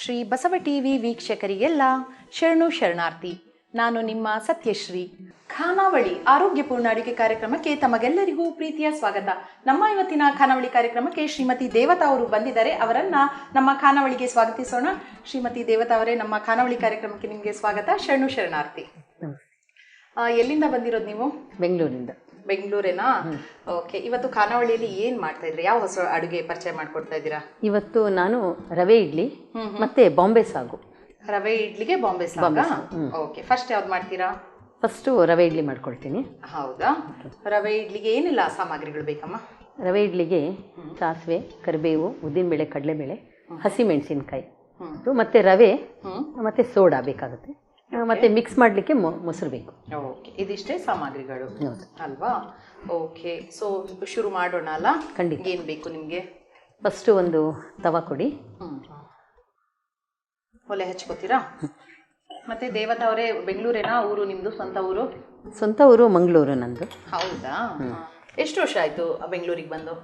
Shri Basava TV ವೀಕ್ಷಕರಿಗೆಲ್ಲ ಶರಣು ಶರಣಾರ್ಥಿ. ನಾನು ನಿಮ್ಮ ಸತ್ಯಶ್ರೀ. ಖಾನಾವಳಿ ಆರೋಗ್ಯಪೂರ್ಣ ಅಡುಗೆ ಕಾರ್ಯಕ್ರಮಕ್ಕೆ ತಮಗೆಲ್ಲರಿಗೂ ಪ್ರೀತಿಯ ಸ್ವಾಗತ. ನಮ್ಮ ಇವತ್ತಿನ ಖಾನಾವಳಿ ಕಾರ್ಯಕ್ರಮಕ್ಕೆ ಶ್ರೀಮತಿ ದೇವತಾ ಅವರು ಬಂದಿದ್ದಾರೆ. ಅವರನ್ನ ನಮ್ಮ ಖಾನಾವಳಿಗೆ ಸ್ವಾಗತಿಸೋಣ. ಶ್ರೀಮತಿ ದೇವತಾ ಅವರೇ ನಮ್ಮ ಖಾನಾವಳಿ ಕಾರ್ಯಕ್ರಮಕ್ಕೆ ನಿಮಗೆ ಸ್ವಾಗತ. ಶರಣು ಶರಣಾರ್ಥಿ. ಎಲ್ಲಿಂದ ಬಂದಿರೋದು ನೀವು? ಬೆಂಗಳೂರಿಂದ. ಬೆಂಗಳೂರೇನಾ? ಓಕೆ ಇವತ್ತು ಖಾನಾವಳಿಯಲ್ಲಿ ಏನ್ ಮಾಡ್ತಾ ಇದ್ರಿ? ಯಾವ ಹೊಸ ಅಡುಗೆ ಪರಿಚಯ ಮಾಡ್ಕೊಡ್ತಾ ಇದ್ದೀರಾ? ಇವತ್ತು ನಾನು ರವೆ ಇಡ್ಲಿ ಮತ್ತೆ ಬಾಂಬೆ ಸಾಗು. ರವೆ ಇಡ್ಲಿಗೆ ಬಾಂಬೆ ಸಾಗ? ಓಕೆ ಫಸ್ಟ್ ಯಾವ್ದು ಮಾಡ್ತೀರಾ? ಫಸ್ಟು ರವೆ ಇಡ್ಲಿ ಮಾಡ್ಕೊಳ್ತೀನಿ. ಹೌದಾ? ರವೆ ಇಡ್ಲಿಗೆ ಏನೆಲ್ಲ ಸಾಮಗ್ರಿಗಳು ಬೇಕಮ್ಮ? ರವೆ ಇಡ್ಲಿಗೆ ಸಾಸಿವೆ ಕರಿಬೇವು ಉದ್ದಿನಬೇಳೆ ಕಡಲೆಬೇಳೆ ಹಸಿಮೆಣಸಿನ್ಕಾಯಿ. ಮೆಣಸಿನಕಾಯಿ ಮತ್ತೆ ರವೆ ಮತ್ತೆ ಸೋಡಾ ಬೇಕಾಗುತ್ತೆ. ಮತ್ತೆ ಮಿಕ್ಸ್ ಮಾಡಲಿಕ್ಕೆ ಮೊಸರು ಬೇಕು. ಓಕೆ. ಇದಿಷ್ಟೇ ಸಾಮಗ್ರಿಗಳು. ಹೌದು. ಅಲ್ವಾ? ಓಕೆ. ಸೊ ಶುರು ಮಾಡೋಣ ಅಲ್ಲ? ಖಂಡಿತ. ಏನು ಬೇಕು ನಿಮಗೆ? ಫಸ್ಟು ಒಂದು ತವ ಕೊಡಿ. ಒಲೆ ಹಚ್ಕೋತೀರಾ? ಮತ್ತೆ ದೇವತಾ ಅವರೇ ಬೆಂಗಳೂರೇನಾ ಊರು ನಿಮ್ಮದು ಸ್ವಂತ ಊರು? ಸ್ವಂತ ಊರು ಮಂಗಳೂರು ನಂದು. ಹೌದಾ? ಎಷ್ಟು ವರ್ಷ ಆಯಿತು ಬೆಂಗಳೂರಿಗೆ ಬಂದು?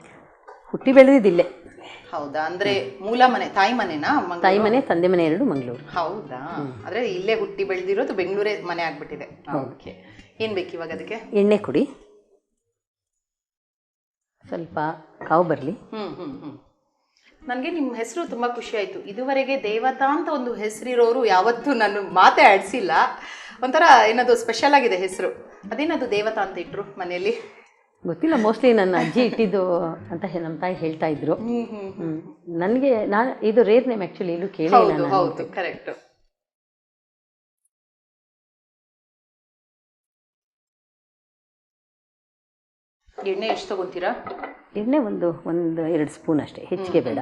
ಹುಟ್ಟಿ ಬೆಳೆದಿದ್ದಿಲ್ಲೇ. ಹೌದಾ? ಅಂದ್ರೆ ಮೂಲ ಮನೆ ತಾಯಿ ಮನೆನಾ? ಮಂಗ್ಳೂರು? ತಾಯಿ ಮನೆ ತಂದೆ ಮನೆ ಎರಡು ಮಂಗಳೂರು. ಹೌದಾ? ಅಂದ್ರೆ ಇಲ್ಲೇ ಹುಟ್ಟಿ ಬೆಳೆದಿರೋದು ಬೆಂಗಳೂರೇ ಮನೆ ಆಗ್ಬಿಟ್ಟಿದೆ. ಓಕೆ. ಏನ್ ಬೇಕು ಇವಾಗ ಅದಕ್ಕೆ? ಎಣ್ಣೆ ಕುಡಿ. ಸ್ವಲ್ಪ ಕಾವು ಬರಲಿ. ಹ್ಮ್ ಹ್ಮ್ ಹ್ಮ್. ನನಗೆ ನಿಮ್ಮ ಹೆಸರು ತುಂಬಾ ಖುಷಿ ಆಯ್ತು. ಇದುವರೆಗೆ ದೇವತಾ ಅಂತ ಒಂದು ಹೆಸರಿರೋರು ಯಾವತ್ತೂ ನಾನು ಮಾತೆ ಆಡಿಸಿಲ್ಲ. ಒಂಥರ ಏನದು ಸ್ಪೆಷಲ್ ಆಗಿದೆ ಹೆಸರು. ಅದೇನದು ದೇವತಾ ಅಂತ ಇಟ್ರು ಮನೆಯಲ್ಲಿ? ಗೊತ್ತಿಲ್ಲ ಮೋಸ್ಟ್ಲಿ ನನ್ನ ಅಜ್ಜಿ ಇಟ್ಟಿದ್ದು ಅಂತ ನಮ್ಮ ತಾಯಿ ಹೇಳ್ತಾ ಇದ್ರು. ನನಗೆ ನಾನು ಇದು ರೇರ್ ನೇಮ್ ಆ್ಯಕ್ಚುಲಿ ಇಲ್ಲೂ ಕೇಳಿ ಕರೆಕ್ಟ್ ಎಣ್ಣೆ ಎಷ್ಟು ತಗೊಂತೀರಾ? ಎಣ್ಣೆ ಒಂದು ಒಂದು ಎರಡು ಸ್ಪೂನ್ ಅಷ್ಟೇ ಹೆಚ್ಚಿಗೆ ಬೇಡ.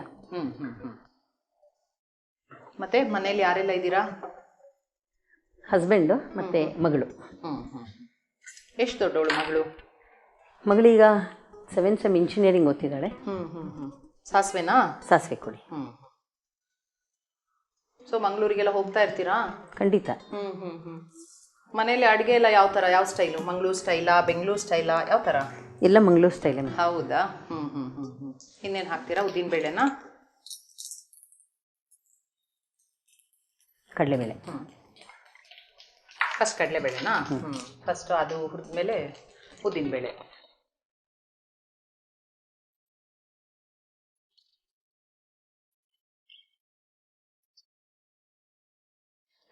ಮತ್ತೆ ಮನೇಲಿ ಯಾರೆಲ್ಲ ಇದ್ದೀರಾ? ಹಸ್ಬೆಂಡು ಮತ್ತೆ ಮಗಳು. ಎಷ್ಟು ದೊಡ್ಡವಳು ಮಗಳು? ಮಗಳೀಗ ಸೆವೆನ್ ಸೆಮ್ ಇಂಜಿನಿಯರಿಂಗ್ ಓದ್ತಿದ್ದಾಳೆ. ಹ್ಮ್ ಹ್ಮ್ ಹ್ಮ್. ಸಾಸ್ವೆನಾ? ಸಾಸಿವೆ ಕೊಡಿ. ಹ್ಮ್ ಸೊ ಮಂಗಳೂರಿಗೆಲ್ಲ ಹೋಗ್ತಾ ಇರ್ತೀರಾ? ಖಂಡಿತ. ಹ್ಮ್ ಹ್ಮ್ ಹ್ಮ್. ಮನೇಲಿ ಅಡುಗೆ ಎಲ್ಲ ಯಾವ ಥರ ಯಾವ ಸ್ಟೈಲು ಮಂಗಳೂರು ಸ್ಟೈಲಾ ಬೆಂಗಳೂರು ಸ್ಟೈಲಾ ಯಾವ ಥರ ಎಲ್ಲ ಮಂಗಳೂರು ಸ್ಟೈಲ್ ಹೌದಾ? ಹ್ಮ್ ಹ್ಮ್ ಹ್ಮ್ ಹ್ಮ್. ಇನ್ನೇನು ಹಾಕ್ತೀರಾ? ಉದ್ದಿನ ಬೇಳೆನಾ? ಕಡಲೆಬೇಳೆ. ಫಸ್ಟ್ ಕಡಲೆಬೇಳೆನಾ? ಹ್ಮ್. ಫಸ್ಟ್ ಅದು ಹುರಿದ್ಮೇಲೆ ಉದ್ದಿನ ಬೇಳೆ.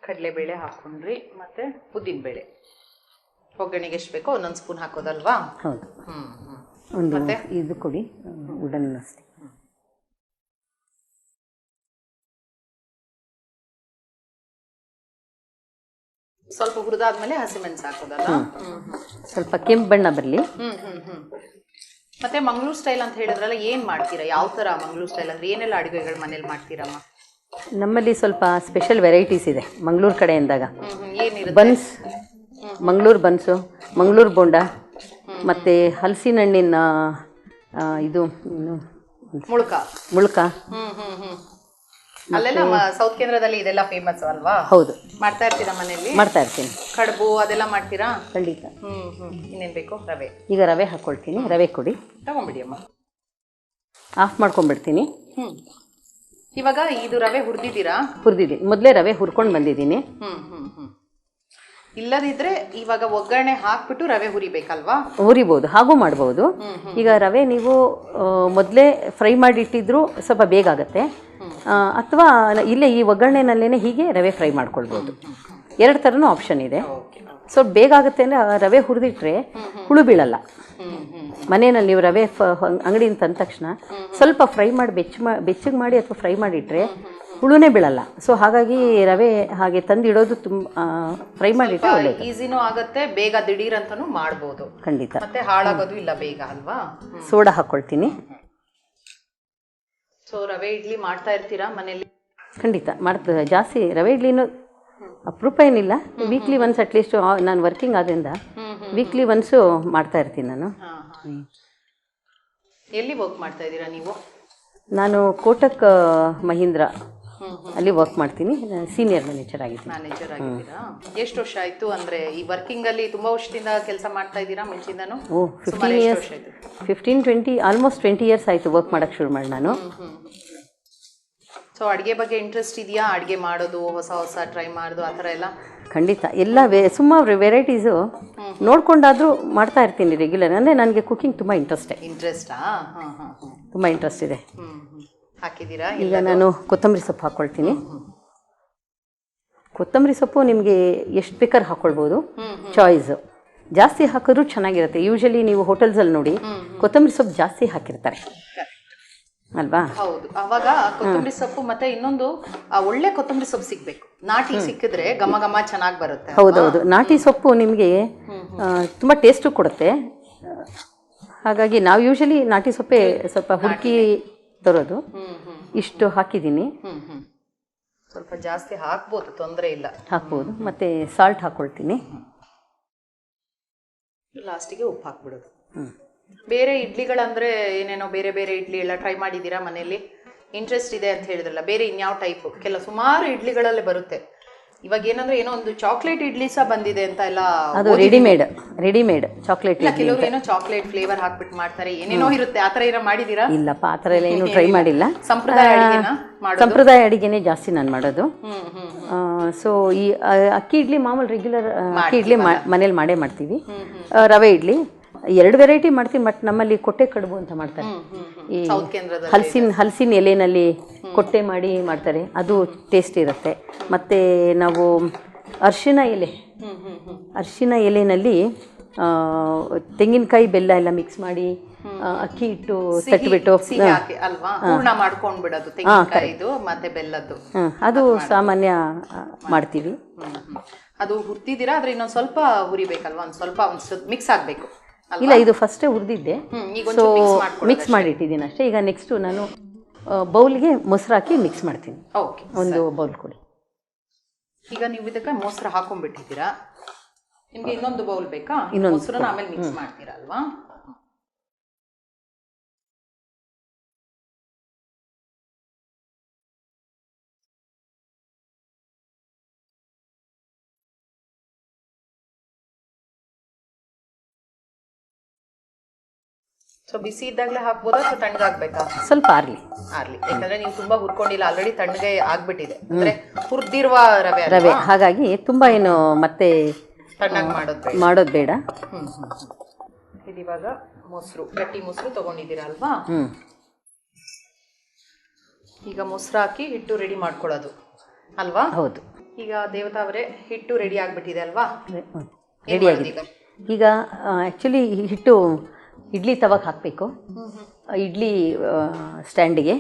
ಕಡಲೆಬೇಳೆ ಹಾಕೊಂಡ್ರಿ ಮತ್ತೆ ಉದ್ದಿನ ಬೇಳೆ ಒಗ್ಗರಣೆಗೆ ಎಷ್ಟು ಬೇಕೋ ಒಂದೊಂದು ಸ್ಪೂನ್ ಹಾಕೋದಲ್ವಾ? ಹೌದು. ಹ್ಮ್ ಒಂದು? ಇದು ಕೊಡಿ ಉಡನ್ ಅಷ್ಟೇ ಸ್ವಲ್ಪ ಹುರಿದಾದ್ಮೇಲೆ ಹಸಿಮೆಣಸು ಹಾಕೋದಲ್ಲ? ಸ್ವಲ್ಪ ಕೆಂಪು ಬಣ್ಣ ಬರಲಿ. ಹ್ಮ್ ಹ್ಮ್ ಹ್ಮ್. ಮತ್ತೆ ಮಂಗಳೂರು ಸ್ಟೈಲ್ ಅಂತ ಹೇಳಿದ್ರಲ್ಲ ಏನ್ ಮಾಡ್ತೀರಾ? ಯಾವ ತರ ಮಂಗಳೂರು ಸ್ಟೈಲ್ ಅಂದ್ರೆ ಏನೆಲ್ಲ ಅಡುಗೆಗಳು ಮನೇಲಿ ಮಾಡ್ತೀರಮ್ಮ? ನಮ್ಮಲ್ಲಿ ಸ್ವಲ್ಪ ಸ್ಪೆಷಲ್ ವೆರೈಟೀಸ್ ಇದೆ ಮಂಗಳೂರು ಕಡೆ ಎಂದಾಗ ಬನ್ಸ್ ಮಂಗಳೂರು ಬನ್ಸು ಮಂಗಳೂರು ಬೋಂಡ ಮತ್ತು ಹಲಸಿನ ಹಣ್ಣಿನ ಇದು ಮುಳ್ಕ. ಮುಳುಕ. ಅಲ್ಲೆಲ್ಲ ಸೌತ್ ಕೇಂದ್ರದಲ್ಲಿ ಇದೆಲ್ಲ ಫೇಮಸ್ ಅಲ್ವಾ? ಹೌದು. ಮಾಡ್ತಾ ಇರ್ತೀರಾ ಮನೆಯಲ್ಲಿ? ಮಾಡ್ತಾ ಇರ್ತೀನಿ. ಕಡುಬು ಅದೆಲ್ಲ ಮಾಡ್ತೀರಾ? ಖಂಡಿತ. ಹ್ಞೂ ಇನ್ನೇನ್ ಬೇಕು? ರವೆ. ಈಗ ರವೆ ಹಾಕ್ಕೊಳ್ತೀನಿ ರವೆ ಕೊಡಿ. ತಗೊಂಬಿಡಿ ಅಮ್ಮ. ಆಫ್ ಮಾಡ್ಕೊಂಡ್ಬಿಡ್ತೀನಿ. ಹ್ಮ್. ಇವಾಗ ಇದು ರವೆ ಹುರಿದಿದ್ದೀರಾ? ಹುರಿದಿದೆ ಮೊದಲೇ ರವೆ ಹುರ್ಕೊಂಡು ಬಂದಿದ್ದೀನಿ. ಹ್ಮ್ ಹ್ಮ್ ಹ್ಮ್. ಇಲ್ಲದಿದ್ರೆ ಇವಾಗ ಒಗ್ಗರಣೆ ಹಾಕ್ಬಿಟ್ಟು ರವೆ ಹುರಿಬೇಕಲ್ವಾ? ಹುರಿಬೋದು. ಹಾಗೂ ಮಾಡ್ಬೋದು. ಈಗ ರವೆ ನೀವು ಮೊದಲೇ ಫ್ರೈ ಮಾಡಿಟ್ಟಿದ್ರು ಸ್ವಲ್ಪ ಬೇಗ ಆಗುತ್ತೆ. ಅಥವಾ ಇಲ್ಲೇ ಈ ಒಗ್ಗರಣೆನಲ್ಲೇ ಹೀಗೆ ರವೆ ಫ್ರೈ ಮಾಡ್ಕೊಳ್ಬೋದು. ಎರಡು ಥರನೂ ಆಪ್ಷನ್ ಇದೆ. ಸ್ವಲ್ಪ ಸೊ ಬೇಗ ಆಗುತ್ತೆ ಅಂದರೆ ರವೆ ಹುರಿದಿಟ್ರೆ ಹುಳು ಬೀಳಲ್ಲ. ಮನೆಯಲ್ಲಿ ನೀವು ರವೆ ಫ ಅಂಗಡಿಯಿಂದ ತಂದ ತಕ್ಷಣ ಸ್ವಲ್ಪ ಫ್ರೈ ಮಾಡಿ ಬೆಚ್ಚ ಬೆಚ್ಚಗೆ ಮಾಡಿ ಅಥವಾ ಫ್ರೈ ಮಾಡಿಟ್ರೆ ಹುಳುನೇ ಬೀಳಲ್ಲ. ಸೊ ಹಾಗಾಗಿ ರವೆ ಹಾಗೆ ತಂದಿಡೋದು ತುಂಬ ಫ್ರೈ ಮಾಡಿಟ್ರೆ ಒಳ್ಳೆಯದು ಈಸಿನೂ ಆಗುತ್ತೆ ಬೇಗ ದಿಢೀರ್ ಅಂತಾನು ಮಾಡ್ಬೋದು. ಖಂಡಿತ. ಮತ್ತೆ ಹಾಳಾಗೋದು ಇಲ್ಲ ಬೇಗ ಅಲ್ವಾ? ಸೋಡಾ ಹಾಕೊಳ್ತೀನಿ. ಸೊ ರವೆ ಇಡ್ಲಿ ಮಾಡ್ತಾ ಇರ್ತೀರಾ ಮನೇಲಿ ಖಂಡಿತ. ಮಾಡ್ತಾ ಜಾಸ್ತಿ ರವೆ ಇಡ್ಲಿನೂ ಅಪರೂಪ ಏನಿಲ್ಲ. ವೀಕ್ಲಿ ಒನ್ಸ್ ಅಟ್ಲೀಸ್ಟ್ ನಾನು ವರ್ಕಿಂಗ್ ಆದ್ರಿಂದ ವೀಕ್ಲಿ ಒನ್ಸು ಮಾಡ್ತಾ ಇರ್ತೀನಿ ನಾನು. ಎಲ್ಲಿ ವರ್ಕ್ ಮಾಡ್ತಾ ಇದ್ದೀರಾ ನೀವು? ನಾನು ಕೋಟಕ್ ಮಹೀಂದ್ರ. ಅಲ್ಲಿ ವರ್ಕ್ ಮಾಡ್ತೀನಿ. ಸೀನಿಯರ್ ಮ್ಯಾನೇಜರ್ ಆಗಿದ್ದೀನಿ. ಮ್ಯಾನೇಜರ್ ಆಗಿದ್ದೀರಾ? ಎಷ್ಟು ವರ್ಷ ಆಯ್ತು? ಅಂದ್ರೆ ಈ ವರ್ಕಿಂಗ್ ಅಲ್ಲಿ ತುಂಬಾ ವರ್ಷದಿಂದ ಕೆಲಸ ಮಾಡ್ತಾ ಇದ್ದೀರಾ ಮುಂಚಿಂದನು? ಓ fifteen years fifteen twenty almost twenty years ಆಯಿತು ವರ್ಕ್ ಮಾಡೋಕ್ಕೆ ಶುರು ಮಾಡಿ ನಾನು. ಸೊ ಅಡುಗೆ ಬಗ್ಗೆ ಇಂಟ್ರೆಸ್ಟ್ ಇದೆಯಾ? ಅಡುಗೆ ಮಾಡೋದು ಹೊಸ ಹೊಸ ಟ್ರೈ ಮಾಡೋದು ಆ ಥರ ಎಲ್ಲ? ಖಂಡಿತ. ಎಲ್ಲ ವೇ ಸುಮಾರು ವೆರೈಟೀಸು ನೋಡ್ಕೊಂಡಾದರೂ ಮಾಡ್ತಾ ಇರ್ತೀನಿ ರೆಗ್ಯುಲರ್ ಅಂದರೆ ನನಗೆ ಕುಕಿಂಗ್ ತುಂಬ ಇಂಟ್ರೆಸ್ಟೇ ಇಂಟ್ರೆಸ್ಟಾ ತುಂಬ ಇಂಟ್ರೆಸ್ಟ್ ಇದೆ. ಹಾಕಿದ್ದೀರಾ? ಈಗ ನಾನು ಕೊತ್ತಂಬರಿ ಸೊಪ್ಪು ಹಾಕ್ಕೊಳ್ತೀನಿ ಕೊತ್ತಂಬರಿ ಸೊಪ್ಪು ನಿಮಗೆ ಎಷ್ಟು ಬೇಕಾದ್ರೆ ಹಾಕ್ಕೊಳ್ಬೋದು ಚಾಯ್ಸ್ ಜಾಸ್ತಿ ಹಾಕಿದ್ರೂ ಚೆನ್ನಾಗಿರುತ್ತೆ. ಯೂಶಲಿ ನೀವು ಹೋಟೆಲ್ಸಲ್ಲಿ ನೋಡಿ ಕೊತ್ತಂಬರಿ ಸೊಪ್ಪು ಜಾಸ್ತಿ ಹಾಕಿರ್ತಾರೆ. ಅಲ್ವಾ? ಹೌದು. ಅವಾಗ ಕೊತ್ತಂಬರಿ ಸೊಪ್ಪು ಮತ್ತೆ ಇನ್ನೊಂದು ಆ, ಒಳ್ಳೆ ಕೊತ್ತಂಬರಿ ಸೊಪ್ಪು ಸಿಗ್ಬೇಕು. ನಾಟಿ ಸಿಕ್ಕಿದ್ರೆ ಘಮ ಘಮ ಚೆನ್ನಾಗಿ ಬರುತ್ತೆ ಹೌದೌದು. ನಾಟಿ ಸೊಪ್ಪು ನಿಮಗೆ ತುಂಬ ಟೇಸ್ಟು ಕೊಡುತ್ತೆ. ಹಾಗಾಗಿ ನಾವು ಯೂಶಲಿ ನಾಟಿ ಸೊಪ್ಪೆ ಸ್ವಲ್ಪ ಹುಡುಕಿ ತರೋದು. ಇಷ್ಟು ಹಾಕಿದ್ದೀನಿ. ಸ್ವಲ್ಪ ಜಾಸ್ತಿ ಹಾಕ್ಬೋದು ತೊಂದರೆ ಇಲ್ಲ. ಹಾಕ್ಬೋದು. ಮತ್ತೆ ಸಾಲ್ಟ್ ಹಾಕ್ಕೊಳ್ತೀನಿ ಲಾಸ್ಟಿಗೆ ಉಪ್ಪು ಹಾಕ್ಬಿಡೋದು. ಹ್ಮ್. ಬೇರೆ ಇಡ್ಲಿಗಳಂದ್ರೆ ಏನೇನೋ ಬೇರೆ ಬೇರೆ ಇಡ್ಲಿ ಎಲ್ಲ ಟ್ರೈ ಮಾಡಿದ್ದೀರಾ ಮನೆಯಲ್ಲಿ? ಇಂಟ್ರೆಸ್ಟ್ ಇದೆ ಅಂತ ಹೇಳಿದ್ರಲ್ಲ ಬೇರೆ ಇನ್ಯಾವ ಟೈಪ್ ಕೆಲ ಸುಮಾರು ಇಡ್ಲಿಗಳಲ್ಲೇ ಬರುತ್ತೆ. ಇವಾಗ ಏನಂದ್ರೆ ಏನೋ ಒಂದು ಚಾಕ್ಲೇಟ್ ಇಡ್ಲಿ ಸಹ ಬಂದಿದೆ ಅಂತ ಎಲ್ಲ ಅದು ರೆಡಿಮೇಡ್ ರೆಡಿಮೇಡ್ ಚಾಕ್ಲೇಟ್ ಇಲ್ಲ ಕೆಲವರು ಏನೋ ಚಾಕ್ಲೇಟ್ ಫ್ಲೇವರ್ ಹಾಕ್ಬಿಟ್ಟು ಮಾಡ್ತಾರೆ ಏನೇನೋ ಇರುತ್ತೆ ಆತರ ಏನೋ ಮಾಡಿದೀರಾ ಇಲ್ಲಪ್ಪ ಆ ತರ ಎಲ್ಲ ಏನೂ ಟ್ರೈ ಮಾಡಿಲ್ಲ. ಸಂಪ್ರದಾಯ ಸಂಪ್ರದಾಯ ಅಡಿಗೆನೇ ಜಾಸ್ತಿ ನಾನು ಮಾಡೋದು. ಸೊ ಈ ಅಕ್ಕಿ ಇಡ್ಲಿ ಮಾಮೂಲಿ ರೆಗ್ಯುಲರ್ ಅಕ್ಕಿ ಇಡ್ಲಿ ಮನೇಲಿ ಮಾಡೇ ಮಾಡ್ತೀವಿ. ರವೆ ಇಡ್ಲಿ. ಎರಡು ವೆರೈಟಿ ಮಾಡ್ತೀನಿ ಬಟ್ ನಮ್ಮಲ್ಲಿ ಕೊಟ್ಟೆ ಕಡುಬು ಅಂತ ಮಾಡ್ತಾರೆ. ಈ ಹಲಸಿನ ಹಲಸಿನ ಎಲೆನಲ್ಲಿ ಕೊಟ್ಟೆ ಮಾಡಿ ಮಾಡ್ತಾರೆ. ಅದು ಟೇಸ್ಟ್ ಇರುತ್ತೆ. ಮತ್ತು ನಾವು ಅರ್ಶಿನ ಎಲೆ. ಅರ್ಶಿನ ಎಲೆನಲ್ಲಿ ಆ, ತೆಂಗಿನಕಾಯಿ ಬೆಲ್ಲ ಎಲ್ಲ ಮಿಕ್ಸ್ ಮಾಡಿ ಅಕ್ಕಿ ಹಿಟ್ಟು ತಟ್ಟಿಬಿಟ್ಟು ಸಿಹಿ ಹಾಕಿ ಅಲ್ವಾ? ಪೂರ್ಣ ಮಾಡ್ಕೊಂಡ್ ಬಿಡೋದು ತೆಂಗಿನಕಾಯಿದು ಮತ್ತೆ ಬೆಲ್ಲದ್ದು. ಅದು ಸಾಮಾನ್ಯ ಮಾಡ್ತೀವಿ. ಅದು ಹುರ್ತಿದ್ದೀರಾ? ಆದ್ರೆ ಇನ್ನೊಂದು ಸ್ವಲ್ಪ ಹುರಿಬೇಕಲ್ವಾ? ಒಂದು ಸ್ವಲ್ಪ ಒಂದು ಮಿಕ್ಸ್ ಆಗ್ಬೇಕು. ಇಲ್ಲ ಇದು ಫಸ್ಟೇ ಹುರಿದಿದ್ದೆ. ಈಗ ಸೊ ಮಿಕ್ಸ್ ಮಾಡಿಟ್ಟಿದ್ದೀನಿ ಅಷ್ಟೇ. ಈಗ ನೆಕ್ಸ್ಟು ನಾನು ಬೌಲ್ಗೆ ಮೊಸರು ಹಾಕಿ ಮಿಕ್ಸ್ ಮಾಡ್ತೀನಿ. ಓಕೆ ಒಂದು ಬೌಲ್ ಕೊಡಿ. ಈಗ ನೀವು ಇದಕ್ಕೆ ಮೊಸರು ಹಾಕೊಂಡ್ಬಿಟ್ಟಿದ್ದೀರಾ? ನಿಮಗೆ ಇನ್ನೊಂದು ಬೌಲ್ ಬೇಕಾ? ಇನ್ನೊಂದು ಆಮೇಲೆ ಮಿಕ್ಸ್ ಮಾಡ್ತೀರಾ ಅಲ್ವಾ? ಸೊ ಬಿಸಿ ಇದ್ದಾಗಲೇ ಹಾಕ್ಬೋದಾ ಅಥವಾ ತಣ್ಣಗಾಗ್ಬೇಕಾ ಸ್ವಲ್ಪ ಆರ್ಲಿ. ಆರ್ಲಿ. ಯಾಕಂದ್ರೆ ನೀವು ತುಂಬಾ ಹುರ್ಕೊಂಡಿಲ್ಲ ಆಲ್ರೆಡಿ ತಣ್ಣಗೆ ಆಗ್ಬಿಟ್ಟಿದೆ. ಅಂದ್ರೆ ಹುರ್ದಿರುವ ರವೆ ರವೆ. ಹಾಗಾಗಿ ತುಂಬ ಏನು ಮತ್ತೆ ತಣ್ಣಗೆ ಮಾಡೋದು ಬೇಡ. ಮಾಡೋದು ಬೇಡ. ಹ್ಮ್ ಹ್ಮ್ ಹ್ಮ್. ಇದಿವಾಗ ಮೊಸರು ಗಟ್ಟಿ ಮೊಸರು ತಗೊಂಡಿದ್ದೀರಾ ಅಲ್ವಾ? ಹ್ಞೂ ಈಗ ಮೊಸರು ಹಾಕಿ ಹಿಟ್ಟು ರೆಡಿ ಮಾಡ್ಕೊಳ್ಳೋದು. ಅಲ್ವಾ? ಹೌದು. ಈಗ ದೇವತಾ ಅವರೇ ಹಿಟ್ಟು ರೆಡಿ ಆಗ್ಬಿಟ್ಟಿದೆ ಅಲ್ವಾ? ರೆಡಿ ಆಗಿದೆ. ಈಗ? ಆ್ಯಕ್ಚುಲಿ ಹಿಟ್ಟು ಇಡ್ಲಿ ತವಾಗ ಹಾಕಬೇಕು. ಇಡ್ಲಿ ಸ್ಟ್ಯಾಂಡಿಗೆ.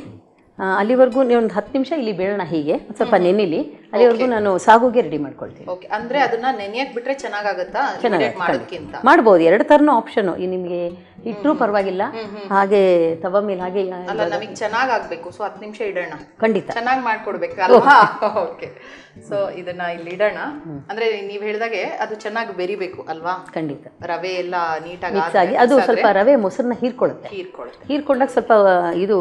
ಅಲ್ಲಿವರೆಗೂ ನೀವು ಒಂದು ಹತ್ತು ನಿಮಿಷ ಇಲ್ಲಿ ಬೇಡೋಣ ಹೀಗೆ. ಸ್ವಲ್ಪ ನೆನಿಲಿ ಅಲ್ಲಿವರೆಗೂ ನಾನು ಸಾಗುಗೆ ರೆಡಿ ಮಾಡ್ಕೊಳ್ತೀನಿ. ಓಕೆ ಅಂದ್ರೆ ಅದನ್ನ ನೆನೆಯಕ್ಕೆ ಬಿಟ್ರೆ ಚೆನ್ನಾಗಾಗುತ್ತಾ? ಚೆನ್ನಾಗಿ ಮಾಡೋದಕ್ಕಿಂತ ಮಾಡ್ಬೋದು. ಎರಡು ಥರನೂ ಆಪ್ಷನು ಈ ನಿಮಗೆ ಇಟ್ಟರೂ ಪರವಾಗಿಲ್ಲ. ಹಾಗೆ ತವ ಮೇಲೆ ಹಾಗೆ ಅಲ್ಲ ನಮಗೆ ಚೆನ್ನಾಗ್ ಆಗ್ಬೇಕು ಸೊ ಹತ್ತು ನಿಮಿಷ ಇಡೋಣ. ಖಂಡಿತ. ಚೆನ್ನಾಗಿ ಮಾಡ್ಕೊಡ್ಬೇಕು ಅಲ್ವಾ? ಓಕೆ. ಸೊ ಇದನ್ನ ಇಲ್ಲಿ ಇಡೋಣ. ಅಂದ್ರೆ ನೀವ್ ಹೇಳಿದಾಗೆ ಅದು ಚೆನ್ನಾಗಿ ಬೆರಿಬೇಕು ಅಲ್ವಾ? ಖಂಡಿತ. ರವೆ ಎಲ್ಲ ನೀಟಾಗಿ ಅದು ಸ್ವಲ್ಪ ರವೆ ಮೊಸರನ್ನ ಹೀರ್ಕೊಳ್ಳುತ್ತೆ. ಹೀರ್ಕೊಳುತ್ತೆ ಹೀರ್ಕೊಂಡಾಗ ಸ್ವಲ್ಪ ಇದು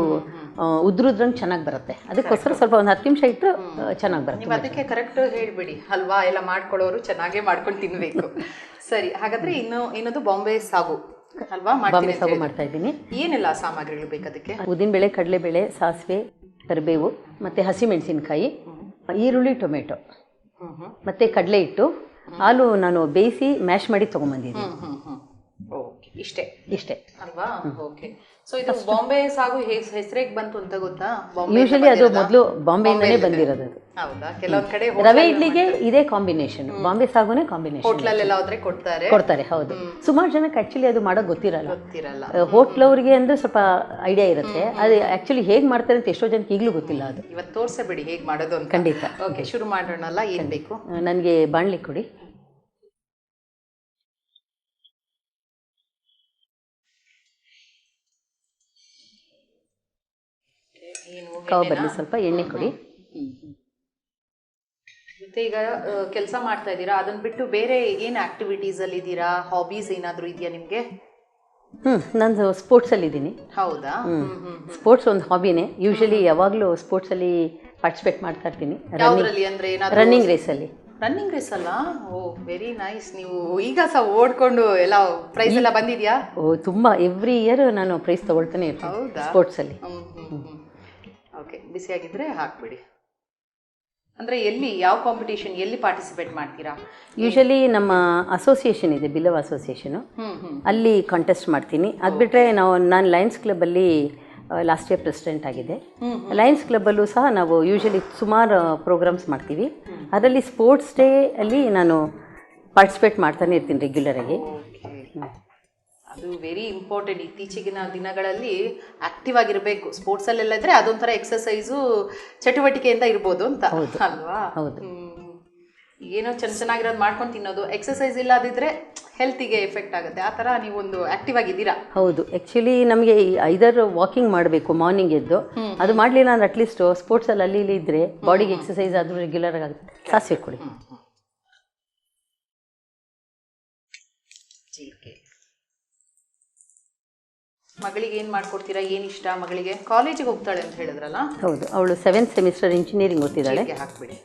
ಉದ್ರುದ್ರಂಗೆ ಚೆನ್ನಾಗಿ ಬರುತ್ತೆ. ಅದಕ್ಕೋಸ್ಕರ ಸ್ವಲ್ಪ ಒಂದು ಹತ್ತು ನಿಮಿಷ ಇಟ್ಟು ಚೆನ್ನಾಗಿ ಬರುತ್ತೆ. ನೀವು ಅದಕ್ಕೆ ಕರೆಕ್ಟ್ ಹೇಳ್ಬಿಡಿ. ಹಲ್ವಾ ಎಲ್ಲ ಮಾಡ್ಕೊಳ್ಳೋರು ಚೆನ್ನಾಗೇ ಮಾಡ್ಕೊಂಡು ತಿನ್ಬೇಕು. ಸರಿ. ಹಾಗಾದ್ರೆ ಇನ್ನು ಇನ್ನೊಂದು ಬಾಂಬೆ ಸಾಗು. ಅಲ್ವಾ? ಬಾಂಬೆ ಸಾಗು. ಮಾಡ್ತಾ ಇದ್ದೀನಿ. ಏನೆಲ್ಲ ಸಾಮಗ್ರಿಗಳು ಬೇಕು ಅದಕ್ಕೆ ಕಡಲೆ ಕಡಲೆಬೇಳೆ ಸಾಸಿವೆ ಕರಿಬೇವು ಮತ್ತು ಹಸಿಮೆಣಸಿನಕಾಯಿ ಈರುಳ್ಳಿ ಟೊಮೆಟೊ ಮತ್ತು ಕಡಲೆ ಹಿಟ್ಟು ಹಾಲು ನಾನು ಬೇಯಿಸಿ ಮ್ಯಾಶ್ ಮಾಡಿ ತೊಗೊಂಬಂದಿದ್ದೀನಿ ಓಕೆ ಇಷ್ಟೇ. ಇಷ್ಟೇ. ಅಲ್ವಾ? ಓಕೆ ಸೊ ಇದು ಬಾಂಬೆ ಸಾಗು ಹೆಸರಿಗೆ ಬಂತು ಅಂತ ಗೊತ್ತಾ? ಬಾಂಬೆ ಯೂಶಲಿ ಅದು ಮೊದಲು ಬಾಂಬೆಯಿಂದನೇ ಬಂದಿರೋದು ಅದು. ಹೌದಾ? ಕೆಲವೊಂದು ಕಡೆ ರವೆ ಇಡ್ಲಿಗೆ ಇದೇ ಕಾಂಬಿನೇಷನ್ ಬಾಂಬೆ ಸಾಗುನೇ ಕಾಂಬಿನೇಷನ್ ಹೋಟ್ಲಲ್ಲೆಲ್ಲ ಹೋದ್ರೆ ಕೊಡ್ತಾರೆ. ಕೊಡ್ತಾರೆ ಹೌದು. ಸುಮಾರು ಜನಕ್ಕೆ ಆ್ಯಕ್ಚುಲಿ ಅದು ಮಾಡೋಕೆ ಗೊತ್ತಿರಲ್ಲ. ಗೊತ್ತಿರಲ್ಲ. ಹೋಟ್ಲವ್ರಿಗೆ ಅಂದ್ರೆ ಸ್ವಲ್ಪ ಐಡಿಯಾ ಇರುತ್ತೆ. ಅದು ಆಕ್ಚುಲಿ ಹೇಗೆ ಮಾಡ್ತಾರೆ ಅಂತ ಎಷ್ಟೋ ಜನಕ್ಕೆ ಈಗಲೂ ಗೊತ್ತಿಲ್ಲ ಅದು. ಇವತ್ತು ತೋರಿಸಬೇಡಿ ಹೇಗೆ ಹೇಗ್ ಮಾಡೋದು ಅಂತ. ಖಂಡಿತ. ಓಕೆ ಶುರು ಮಾಡೋಣಲ್ಲ ಏನ್ ಬೇಕು? ನನಗೆ ಬಾಣಲಿ ಕೊಡಿ. ಕಾವು ಬರಲಿ ಸ್ವಲ್ಪ ಎಣ್ಣೆ ಕೊಡಿ. ಮತ್ತೆ ಈಗ ಕೆಲಸ ಮಾಡ್ತಾ ಇದ್ದೀರಾ? ಅದನ್ನ ಬಿಟ್ಟು ಬೇರೆ ಏನು ಆಕ್ಟಿವಿಟೀಸ್ ಅಲ್ಲಿ ಇದ್ದೀರಾ? ಹಾಬೀಸ್ ಏನಾದರೂ ಇದೆಯಾ ನಿಮಗೆ? ಹ್ಞೂ ನಾನು ಸ್ಪೋರ್ಟ್ಸಲ್ಲಿ ಇದ್ದೀನಿ. ಹೌದಾ? ಹ್ಮ್. ಹ್ಮ್ ಸ್ಪೋರ್ಟ್ಸ್ ಒಂದು ಹಾಬಿನೇ ಯೂಶಲಿ ಯಾವಾಗಲೂ ಸ್ಪೋರ್ಟ್ಸಲ್ಲಿ ಪಾರ್ಟಿಸಿಪೇಟ್ ಮಾಡ್ತಾ ಇರ್ತೀನಿ. ಯಾವ್ದ್ರಲ್ಲಿ ಅಂದ್ರೆ ಏನಾದ್ರೂ ರನ್ನಿಂಗ್ ರೇಸಲ್ಲಿ ರನ್ನಿಂಗ್ ರೇಸ್ ಅಲ್ಲ ಓ ವೆರಿ ನೈಸ್ ನೀವು ಈಗ ಸಹ ಓಡ್ಕೊಂಡು ಎಲ್ಲ ಪ್ರೈಸ್ ಎಲ್ಲ ಬಂದಿದ್ಯಾ? ಓ ತುಂಬಾ. ಎವ್ರಿ ಇಯರ್ ನಾನು ಪ್ರೈಸ್ ತಗೊಳ್ತಾನೆ ಇರ್ತೀನಿ ಹ್ಮ್ ಹ್ಮ್ ಹ್ಮ್. ಓಕೆ ಬಿಸಿಯಾಗಿದ್ರೆ ಹಾಕ್ಬಿಡಿ. ಅಂದ್ರೆ ಎಲ್ಲಿ ಯಾವ ಕಾಂಪಿಟೇಷನ್ ಎಲ್ಲಿ ಪಾರ್ಟಿಸಿಪೇಟ್ ಮಾಡ್ತೀರಾ? ಯೂಶಲಿ ನಮ್ಮ ಅಸೋಸಿಯೇಷನ್ ಇದೆ ಬಿಲವ್ ಅಸೋಸಿಯೇಷನು ಅಲ್ಲಿ ಕಾಂಟೆಸ್ಟ್ ಮಾಡ್ತೀನಿ. ಅದು ಬಿಟ್ಟರೆ ನಾವು ನಾನು ಲಯನ್ಸ್ ಕ್ಲಬ್ಬಲ್ಲಿ ಲಾಸ್ಟ್ ಇಯರ್ ಪ್ರೆಸಿಡೆಂಟ್ ಆಗಿದೆ. ಲಯನ್ಸ್ ಕ್ಲಬ್ಬಲ್ಲೂ ಸಹ ನಾವು ಯೂಶಲಿ ಸುಮಾರು ಪ್ರೋಗ್ರಾಮ್ಸ್ ಮಾಡ್ತೀವಿ. ಅದರಲ್ಲಿ ಸ್ಪೋರ್ಟ್ಸ್ ಡೇ ಅಲ್ಲಿ ನಾನು ಪಾರ್ಟಿಸಿಪೇಟ್ ಮಾಡ್ತಾನೆ ಇರ್ತೀನಿ ರೆಗ್ಯುಲರಾಗಿ ಅದು ವೆರಿ ಇಂಪಾರ್ಟೆಂಟ್ ಇತ್ತೀಚೆಗಿನ ದಿನಗಳಲ್ಲಿ ಆಕ್ಟಿವ್ ಆಗಿರಬೇಕು. ಸ್ಪೋರ್ಟ್ಸ್ ಅಲ್ಲೆಲ್ಲ ಇದ್ರೆ ಅದೊಂಥರ ಎಕ್ಸಸೈಸು ಚಟುವಟಿಕೆಯಿಂದ ಇರ್ಬೋದು ಅಂತ. ಅಲ್ವಾ? ಹೌದು. ಏನೋ ಚೆನ್ನ ಚೆನ್ನಾಗಿರೋದು ಮಾಡ್ಕೊಂಡು ತಿನ್ನೋದು. ಎಕ್ಸಸೈಸ್ ಇಲ್ಲದಿದ್ರೆ ಹೆಲ್ತಿಗೆ ಎಫೆಕ್ಟ್ ಆಗುತ್ತೆ. ಆ ಥರ ನೀವೊಂದು ಆಕ್ಟಿವ್ ಆಗಿದ್ದೀರಾ? ಹೌದು. ಆ್ಯಕ್ಚುಲಿ ನಮಗೆ ಐದರ್ ವಾಕಿಂಗ್ ಮಾಡಬೇಕು ಮಾರ್ನಿಂಗ್ ಎದ್ದು. ಅದು ಮಾಡಲಿಲ್ಲ ಅಂದ್ರೆ ಅಟ್ಲೀಸ್ಟ್ ಸ್ಪೋರ್ಟ್ಸಲ್ಲಿ ಅಲ್ಲಿ ಇಲ್ಲಿ ಇದ್ದರೆ ಬಾಡಿಗೆ ಎಕ್ಸಸೈಸ್ ಆದರೂ ರೆಗ್ಯುಲರ್ ಆಗುತ್ತೆ. ಸಾಸಿವೆ ಕೊಡಿ. ಮಗಳಿಗೆ ಏನು ಮಾಡ್ಕೊಡ್ತೀರಾ? ಏನು ಇಷ್ಟ ಮಗಳಿಗೆ? ಕಾಲೇಜಿಗೆ ಹೋಗ್ತಾಳೆ ಅಂತ ಹೇಳಿದ್ರಲ್ಲ? ಹೌದು ಅವಳು ಸೆವೆಂತ್ ಸೆಮಿಸ್ಟರ್ ಇಂಜಿನಿಯರಿಂಗ್ ಓದ್ತಿದ್ದಾಳೆ. ಹಾಕ್ಬಿಡಿ.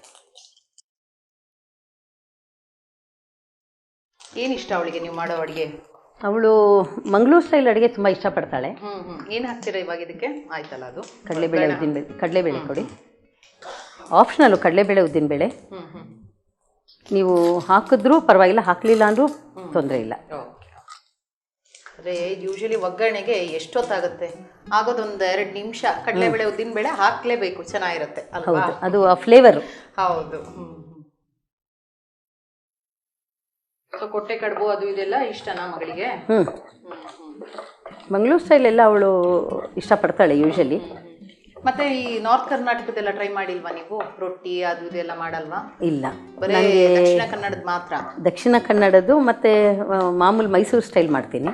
ಏನು ಇಷ್ಟ ಅವಳಿಗೆ ನೀವು ಮಾಡೋ ಅಡುಗೆ? ಅವಳು ಮಂಗಳೂರು ಸ್ಟೈಲ್ ಅಡುಗೆ ತುಂಬಾ ಇಷ್ಟಪಡ್ತಾಳೆ. ಹ್ಮ್ ಹ್ಮ್. ಏನು ಹಾಕ್ತೀರಾ ಇವಾಗ ಇದಕ್ಕೆ? ಆಯ್ತಲ್ಲ ಅದು. ಕಡಲೆಬೇಳೆ ಉದ್ದಿನಬೇಳೆ ಕಡಲೆಬೇಳೆ ಕೊಡಿ. ಆಪ್ಷನಲ್ಲು ಕಡಲೆಬೇಳೆ ಉದ್ದಿನಬೇಳೆ. ಬೇಳೆ ಹ್ಮ್. ನೀವು ಹಾಕಿದ್ರೂ ಪರವಾಗಿಲ್ಲ ಹಾಕಲಿಲ್ಲ ಅಂದ್ರೂ ತೊಂದರೆ ಇಲ್ಲ. ಓಕೆ ಅದೇ ಯೂಶಲಿ ಒಗ್ಗರಣೆಗೆ ಎಷ್ಟೊತ್ತಾಗುತ್ತೆ? ಆಗೋದೊಂದು ಎರಡು ನಿಮಿಷ ಕಡಲೆಬೇಳೆ ಉದ್ದಿನಬೇಳೆ ಹಾಕ್ಲೇಬೇಕು ಚೆನ್ನಾಗಿರುತ್ತೆ ಅಲ್ವಾ? ಹೌದು ಅದು ಆ ಫ್ಲೇವರು ಹೌದು ಕೊಟ್ಟೆ ಕಡುಬು ಅದು ಇದೆಲ್ಲ ಇಷ್ಟನಾ ಮಗಳಿಗೆ? ಮಂಗಳೂರು ಸ್ಟೈಲ್ ಎಲ್ಲ ಅವಳು ಇಷ್ಟಪಡ್ತಾಳೆ ಯೂಶಲಿ ಮತ್ತೆ ಈ ನಾರ್ತ್ ಕರ್ನಾಟಕದೆಲ್ಲ ಟ್ರೈ ಮಾಡಿಲ್ವಾ ನೀವು? ರೊಟ್ಟಿ ಅದು ಇದೆಲ್ಲ ಮಾಡಲ್ವಾ? ಇಲ್ಲ. ಬರೀ ದಕ್ಷಿಣ ಕನ್ನಡದ ಮಾತ್ರ. ದಕ್ಷಿಣ ಕನ್ನಡದ್ದು ಮತ್ತೆ ಮಾಮೂಲು ಮೈಸೂರು ಸ್ಟೈಲ್ ಮಾಡ್ತೀನಿ.